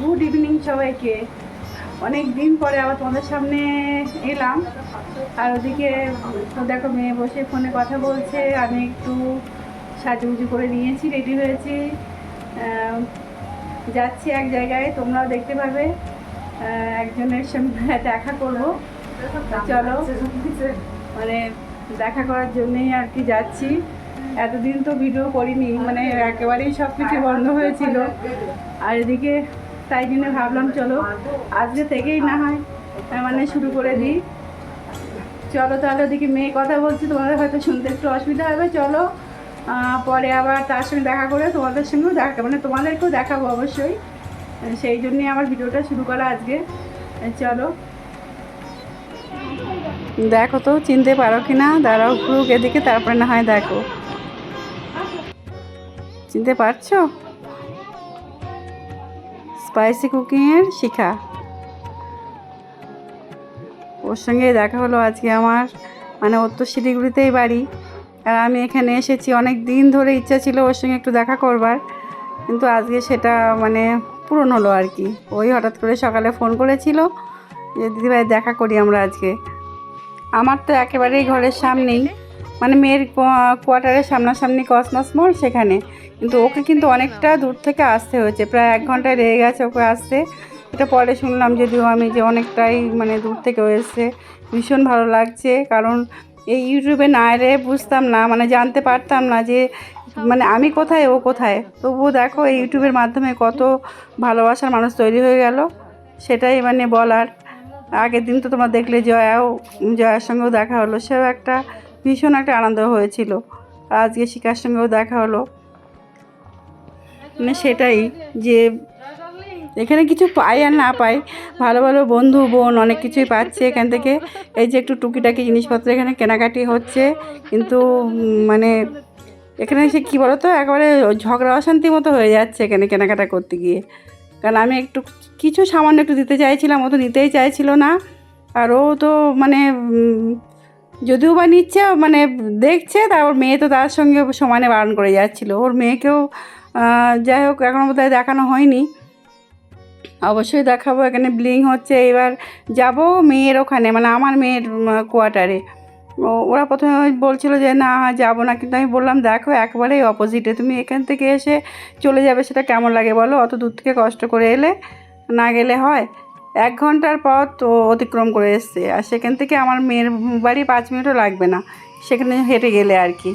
Good evening সবাইকে। অনেক দিন পরে আবার তোমাদের সামনে এলাম। আর ওদিকে দেখো মেয়ে বসে ফোনে কথা বলছে। আমি একটু সাজুগুজু করে নিয়েছি রেডি হয়েছি। যাচ্ছি এক জায়গায়, তোমরাও দেখতে পাবে। একজনের সঙ্গে দেখা করব। চলো। মানে দেখা করার জন্যই আর কি যাচ্ছি। এতদিন তো ভিডিও করিনি মানে একেবারেই সব কিছু বন্ধ হয়েছিল। আর এদিকে তাই জন্য ভাবলাম, চলো আজকে থেকেই না হয় মানে শুরু করে দিই। চলো তাহলে ওদিকে মেয়ে কথা বলছি, তোমাদের হয়তো শুনতে একটু অসুবিধা হবে, চলো পরে আবার তার সঙ্গে দেখা করে তোমাদের সঙ্গেও দেখা মানে তোমাদেরকেও দেখাবো অবশ্যই। সেই জন্যই আমার ভিডিওটা শুরু করা আজকে। চলো। দেখো তো, চিনতে পারো কি না দাঁড়াও গ্রুপ এদিকে, তারপরে না হয় দেখো। চিনতে পারছ? স্পাইসি কুকিংয়ের শিখা। ওর সঙ্গে দেখা হলো আজকে আমার মানে ওর তো শিলিগুড়িতেই বাড়ি। আর আমি এখানে এসেছি অনেক দিন ধরে ইচ্ছা ছিল ওর সঙ্গে একটু দেখা করবার, কিন্তু আজকে সেটা মানে পূরণ হলো আর কি। ওই হঠাৎ করে সকালে ফোন করেছিল যে দিদিভাই দেখা করি আমরা আজকে। আমার তো একেবারেই ঘরের সামনেই মানে মেয়ের কোয়া- কোয়ার্টারের সামনাসামনি কসমস মল সেখানে। কিন্তু ওকে কিন্তু অনেকটা দূর থেকে আসতে হয়েছে। প্রায় এক ঘন্টায় লেগে গেছে ওকে আসতে। এটা পরে শুনলাম যদিও আমি যে অনেকটাই মানে দূর থেকে এসছে। ভীষণ ভালো লাগছে। কারণ এই ইউটিউবে না এলে বুঝতাম না মানে জানতে পারতাম না যে মানে আমি কোথায়, ও কোথায়। তবুও দেখো এই ইউটিউবের মাধ্যমে কত ভালোবাসার মানুষ তৈরি হয়ে গেল, সেটাই মানে বলার। আগের দিন তো তোমরা দেখলে জয়াও, জয়ার সঙ্গেও দেখা হলো। সেও একটা ভীষণ একটা আনন্দ হয়েছিল। আজকে শিকার সঙ্গেও দেখা হলো। মানে সেটাই যে এখানে কিছু পাই আর না পাই। ভালো ভালো বন্ধু, বোন অনেক কিছুই পাচ্ছে এখান থেকে। এই যে একটু টুকিটাকি জিনিসপত্র এখানে কেনাকাটি হচ্ছে। কিন্তু মানে এখানে সে কী বলো তো একেবারে ঝগড়া অশান্তি মতো হয়ে যাচ্ছে এখানে কেনাকাটা করতে গিয়ে। কারণ আমি একটু কিছু সামান্য একটু দিতে চাইছিলাম ও তো নিতেই চাইছিল না। আর ও তো মানে যদিও বা নিচ্ছে মানে দেখছে তারপর মেয়ে তো তার সঙ্গে সমানে বারণ করে যাচ্ছিল। ওর মেয়েকেও যাই হোক এখনও বোধহয় দেখানো হয়নি। অবশ্যই দেখাবো, এখানে ব্লিং হচ্ছে। এবার যাব মেয়ের ওখানে মানে আমার মেয়ের কোয়ার্টারে ওরা প্রথমে বলছিল যে, না, যাব না। কিন্তু আমি বললাম, দেখো, একবারেই অপোজিটে তুমি এখান থেকে এসে চলে যাবে, সেটা কেমন লাগে বলো? অত দূর থেকে কষ্ট করে এলে না গেলে হয়। এক ঘণ্টার পথ অতিক্রম করে এসছে। আর সেখান থেকে আমার মেয়ের বাড়ি পাঁচ মিনিটও লাগবে না। সেখানে হেঁটে গেলে আর কি।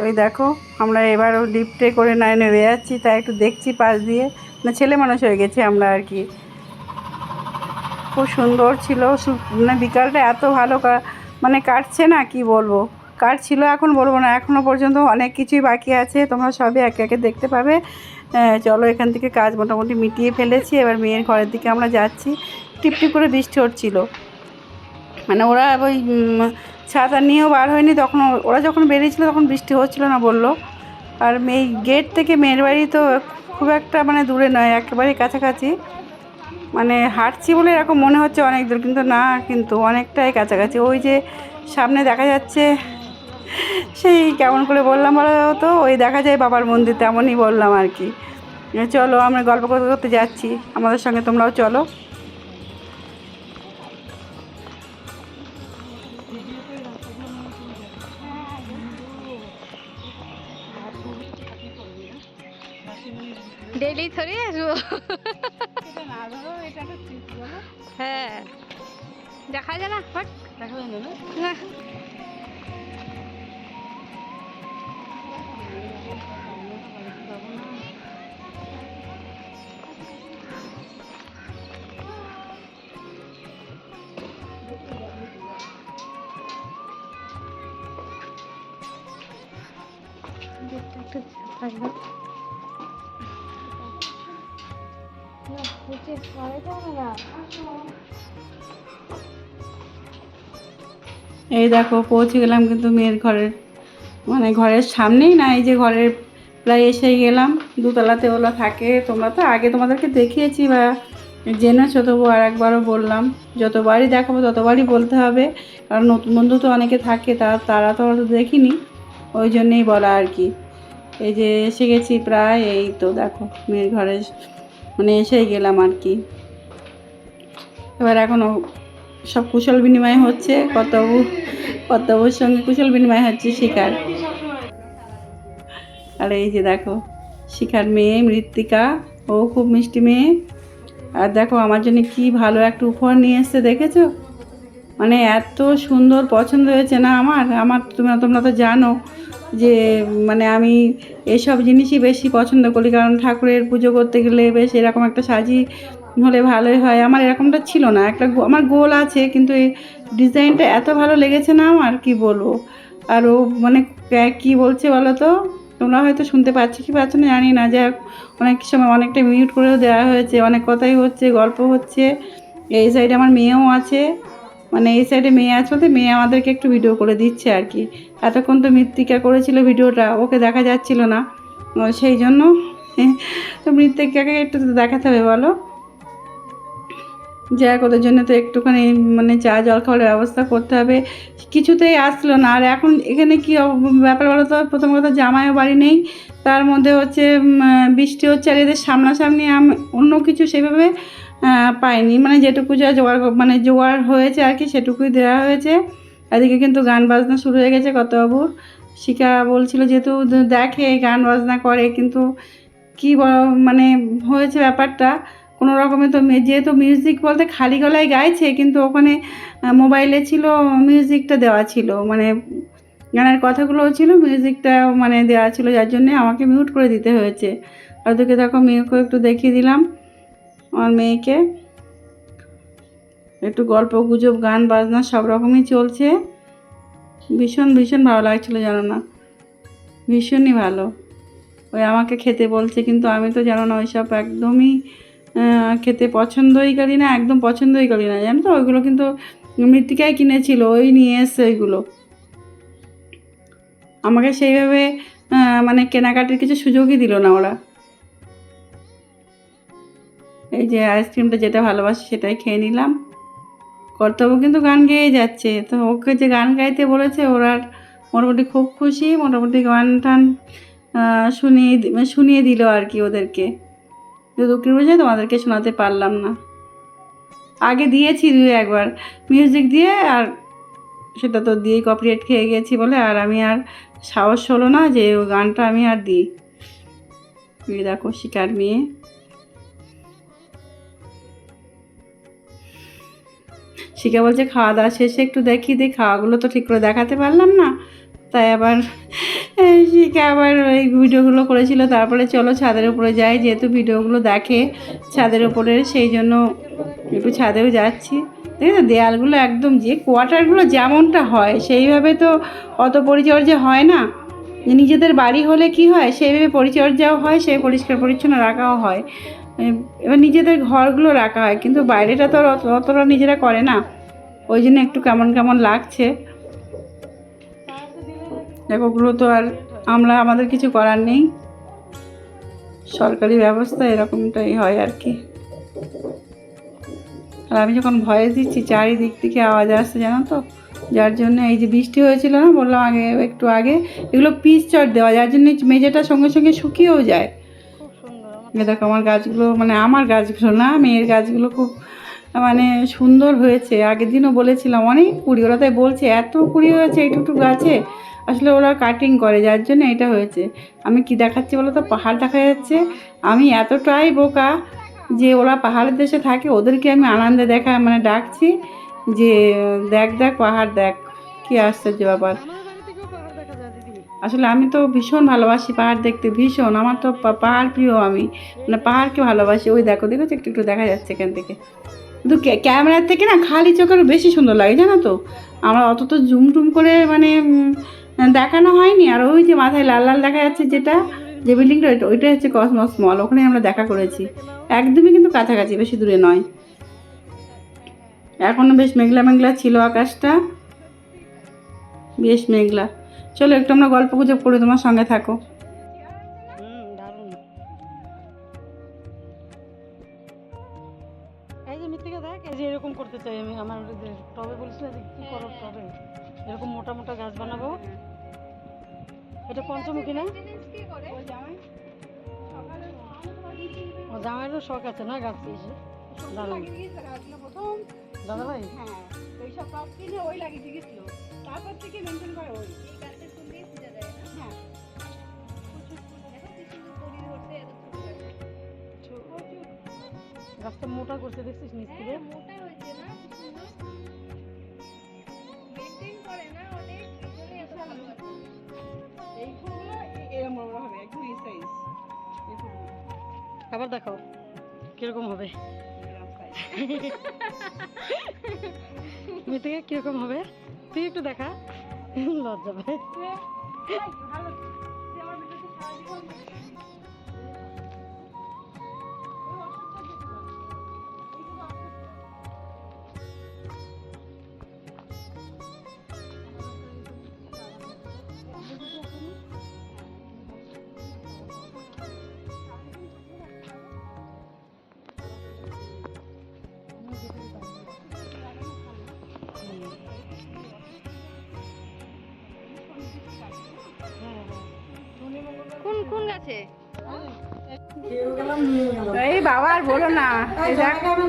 সেই দেখো, আমরা এবার লিফটে করে নাই নেমে যাচ্ছি তাই একটু দেখছি পাশ দিয়ে। না ছেলে মানুষ হয়ে গেছে আমরা আর কি। খুব সুন্দর ছিল মানে বিকালটা এত ভালো মানে কাটছে না, কি বলব? কাটছিল, এখন বলব না এখনও পর্যন্ত অনেক কিছুই বাকি আছে, তোমরা সবই একে একে দেখতে পাবে। চলো এখান থেকে কাজ মোটামুটি মিটিয়ে ফেলেছি, এবার মেয়ের ঘরের দিকে আমরা যাচ্ছি। টিপটিপ করে বৃষ্টি হচ্ছিল। মানে ওরা ওই ছাতা নিয়েও বার হয়নি, তখন ওরা যখন বেরিয়েছিল তখন বৃষ্টি হচ্ছিল না বলল। আর মেয়ে, গেট থেকে মেয়ের বাড়ি তো খুব একটা মানে দূরে নয়, একেবারেই কাছাকাছি। মানে হাঁটছি বলে এরকম মনে হচ্ছে অনেক দূর, কিন্তু না, কিন্তু অনেকটাই কাছাকাছি। ওই যে সামনে দেখা যাচ্ছে, সেই কেমন করে বললাম বলো তো, ওই দেখা যায় বাবার মন্দির তেমনই বললাম আর কি। চলো, আমরা গল্প করতে করতে যাচ্ছি। আমাদের সঙ্গে তোমরাও চলো। এই দেখো, পৌঁছে গেলাম কিন্তু মেয়ের ঘরের মানে ঘরের সামনেই না, এই যে ঘরের প্রায় এসেই গেলাম। দুতলাতে ওলা থাকে, তোমরা তো আগে তোমাদেরকে দেখিয়েছি বা জেনেছো তবু আর একবারও বললাম। যতবারই দেখাবো, ততবারই বলতে হবে। কারণ নতুন বন্ধু তো অনেকে থাকে, তা, তারা তো দেখিনি। ওই জন্যেই বলা আর কি। এই যে এসে গেছি প্রায়, এই তো দেখো, মেয়ের ঘরে মানে এসেই গেলাম আর কি। এবার এখনও সব কুশল বিনিময় হচ্ছে কর্তব্য কর্তব্যর সঙ্গে কুশল বিনিময় হচ্ছে শিকার আর এই যে দেখো, শিখার মেয়ে মৃত্তিকা, ও খুব মিষ্টি মেয়ে। আর দেখো আমার জন্য কি ভালো একটা উপহার নিয়ে এসছে, দেখেছ? মানে এত সুন্দর পছন্দ হয়েছে না আমার? আমার তোমরা তোমরা তো জানো। যে মানে আমি এসব জিনিসই বেশি পছন্দ করি, কারণ ঠাকুরের পুজো করতে গেলে বেশ এরকম একটা সাজি হলে ভালোই হয়। আমার এরকমটা ছিল না। একটা আমার গোল আছে, কিন্তু এই ডিজাইনটা এত ভালো লেগেছে না আমার, কি বলব? আর ও মানে কে- বলছে বলো তো? তোমরা হয়তো শুনতে পাচ্ছ কি পাচ্ছ না জানি না। যাক অনেক সময় অনেকটা মিউট করেও দেওয়া হয়েছে, অনেক কথাই হচ্ছে, গল্প হচ্ছে। এই সাইডে আমার মেয়েও আছে। মানে এই সাইডে মেয়ে আছে বলতে মেয়ে আমাদেরকে একটু ভিডিও করে দিচ্ছে আর কি। এতক্ষণ তো মৃত্তিকা করেছিল ভিডিওটা, ওকে দেখা যাচ্ছিল না। সেই জন্য তো মৃত্তিকাকে একটু তো দেখাতে হবে বলো। যাক, ওদের জন্য তো একটুখানি মানে চা, জল খাওয়ার ব্যবস্থা করতে হবে। কিছুতেই আসলো না। আর এখন এখানে কি ব্যাপার বলো তো? প্রথম কথা জামাইও বাড়ি নেই। তার মধ্যে হচ্ছে বৃষ্টি হচ্ছে আর এদের সামনাসামনি অন্য কিছু সেভাবে পাইনি। মানে যেটুকু যা জোগাড় মানে জোগাড় হয়েছে আর কি, সেটুকুই দেওয়া হয়েছে। এদিকে কিন্তু গান বাজনা শুরু হয়ে গেছে কতবাবুর শিখা বলছিল যেহেতু দেখে গান বাজনা করে, কিন্তু কি মানে হয়েছে ব্যাপারটা? কোনো রকমে তো যেহেতু মিউজিক বলতে খালি গলায় গাইছে, কিন্তু ওখানে মোবাইলে ছিল মিউজিকটা দেওয়া ছিল। মানে গানের কথাগুলোও ছিল মিউজিকটা মানে দেওয়া ছিল, যার জন্যে আমাকে মিউট করে দিতে হয়েছে। আর ওদেরকে দেখো, মেয়েকেও একটু দেখিয়ে দিলাম। আমার মেয়েকে। একটু গল্প, গুজব, গান, বাজনা সব রকমই চলছে। ভীষণ ভীষণ ভালো লাগছিল, জানো না? ভীষণই ভালো। ওই আমাকে খেতে বলছে, কিন্তু আমি তো জানো না ওইসব একদমই খেতে পছন্দই করি না, একদম পছন্দই করি না, জানো তো? ওইগুলো কিন্তু মৃত্তিকায় কিনেছিল, ওই নিয়ে এসছে ওইগুলো। আমাকে সেইভাবে মানে কেনাকাটির কিছু সুযোগই দিল না ওরা। এই যে আইসক্রিমটা যেটা ভালোবাসি সেটাই খেয়ে নিলাম। কর্তব্য কিন্তু গান গেয়ে যাচ্ছে। তো ওকে যে গান গাইতে বলেছে, ওরা মোটামুটি খুব খুশি। মোটামুটি গান টান শুনিয়ে মানে শুনিয়ে দিল আর কি ওদেরকে। দুঃখের বুঝে তোমাদেরকে শোনাতে পারলাম না। আগে দিয়েছি দু একবার মিউজিক দিয়ে, আর সেটা তো দিয়েই কপিরাইট খেয়ে গেছি বলে। আর আমি আর সাহস হলো না যে গানটা আমি আর দিই। দেখো শিকার মেয়ে। শিখা বলছে, খাওয়া দাওয়া শেষে একটু দেখি দিই খাওয়াগুলো তো ঠিক করে দেখাতে পারলাম না। তাই আবার শিখা আবার ওই ভিডিওগুলো করেছিল। তারপরে চলো ছাদের উপরে যাই, যেহেতু ভিডিওগুলো দেখে ছাদের উপরে, সেই জন্য একটু ছাদেও যাচ্ছি। দেখো দেয়ালগুলো একদম যে কোয়ার্টারগুলো যেমনটা হয়, সেইভাবে তো অত পরিচর্যা হয় না। নিজেদের বাড়ি হলে কি হয়, সেইভাবে পরিচর্যাও হয়, সেই পরিষ্কার পরিচ্ছন্ন রাখাও হয়। এবার নিজেদের ঘরগুলো রাখা হয়, কিন্তু বাইরেটা তো অতটা নিজেরা করে না। ওই জন্য একটু কেমন কেমন লাগছে। দেখো, ওগুলো তো আর আমরা, আমাদের কিছু করার নেই। সরকারি ব্যবস্থা এরকমটাই হয় আর কি। আর আমি যখন ভয়েস দিচ্ছি, চারিদিক থেকে আওয়াজ আসছে, জানো তো? যার জন্য এই যে বৃষ্টি হয়েছিল না, বললাম আগে, একটু আগে, এগুলো পিচ চট দেওয়া, যার জন্য মেঝেটা সঙ্গে সঙ্গে শুকিয়েও যায় খুব সুন্দর আমার এ দেখো, আমার গাছগুলো মানে আমার গাছগুলো না, মেয়ের গাছগুলো খুব মানে সুন্দর হয়েছে। আগের দিনও বলেছিলাম, অনেক কুড়ি, ওরা তাই বলছে, এত কুড়ি হয়েছে এইটুকু গাছে, আসলে ওরা কাটিং করে, যার জন্য এটা হয়েছে। আমি কি দেখাচ্ছি বলো তো? পাহাড় দেখা যাচ্ছে। আমি এতটাই বোকা যে ওরা পাহাড়ের দেশে থাকে, ওদেরকে আমি আনন্দে দেখা মানে ডাকছি যে, দেখ দেখ, পাহাড় দেখ। কি আশ্চর্য ব্যাপার। আসলে আমি তো ভীষণ ভালোবাসি পাহাড় দেখতে, ভীষণ। আমার তো পাহাড় প্রিয় আমি। মানে পাহাড়কে ভালোবাসি। ওই দেখো দেখো একটু একটু দেখা যাচ্ছে এখান থেকে। কিন্তু ক্যামেরার থেকে না খালি চোখের বেশি সুন্দর লাগে, জানো তো? আমরা অত তো জুম টুম করে মানে দেখানো হয়নি। আর ওই যে মাথায় লাল লাল দেখা যাচ্ছে যেটা, যে বিল্ডিংটা, ওইটা ওইটা হচ্ছে কসমস মল। ওখানে আমরা দেখা করেছি। একদমই কিন্তু কাছাকাছি, বেশি দূরে নয়। এখনও বেশ মেঘলা মেঘলা ছিল আকাশটা। বেশ মেঘলা। চলো একটু আমরা গল্প গুজব করে তোমার সঙ্গে থাকো। হুম দারুণ। এই যে মৃত্তিকা দেখ এই এরকম করতে চাই আমি। আমার টবে যে কি করো টবে? এরকম মোটা মোটা গাছ বানাবো। এটা পঞ্চমুখী না? ও জামাইয়েরও শখ আছে না গাছ দারুণ। দাদা ভাই হ্যাঁ ওই সব কিনে ওই লাগিয়ে দিয়েছিল তারপর থেকে মেনটেন করে ওই। গাছটা মোটা করছে দেখছিস নিচ থেকে? ফুলগুলো আবার দেখাও কীরকম হবে? size। কীরকম হবে? তুই একটু দেখা। লজ্জা পায়। কোন এই বাবা আর বলো না।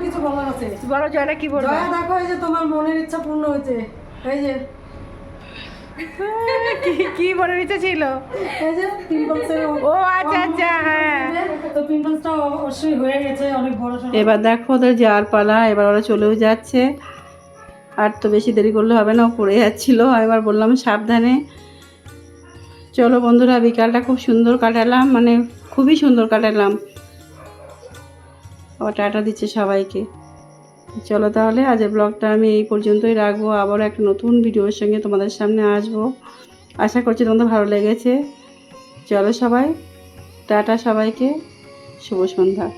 কিছু বলার আছে। বড় জয়টা কি বলব? দেখো এই যে তোমার মনের ইচ্ছা পূর্ণ হয়েছে। এই যে। কি- কি বলে নিতে ছিল? এই যে পিম্পলসের ও আচ্ছা আচ্ছা হ্যাঁ তো পিম্পলসটা অবশ্যই হয়ে গেছে অনেক বড় এবার দেখো ওদের যাওয়ার পালা এবার ওরা চলেও যাচ্ছে। আর তো বেশি দেরি করলে হবে না ও পড়ে যাচ্ছিল। আমি এবার বললাম সাবধানে চলো বন্ধুরা, বিকালটা খুব সুন্দর কাটালাম মানে খুবই সুন্দর কাটালাম। আবার টাটা দিচ্ছে সবাইকে। চলো তাহলে আজের ব্লগটা আমি এই পর্যন্তই রাখব। আবার একটা নতুন ভিডিওর সঙ্গে তোমাদের সামনে আসব। আশা করছি তোমাদের ভালো লেগেছে। চলো সবাই, টাটা সবাইকে। শুভ সন্ধ্যা।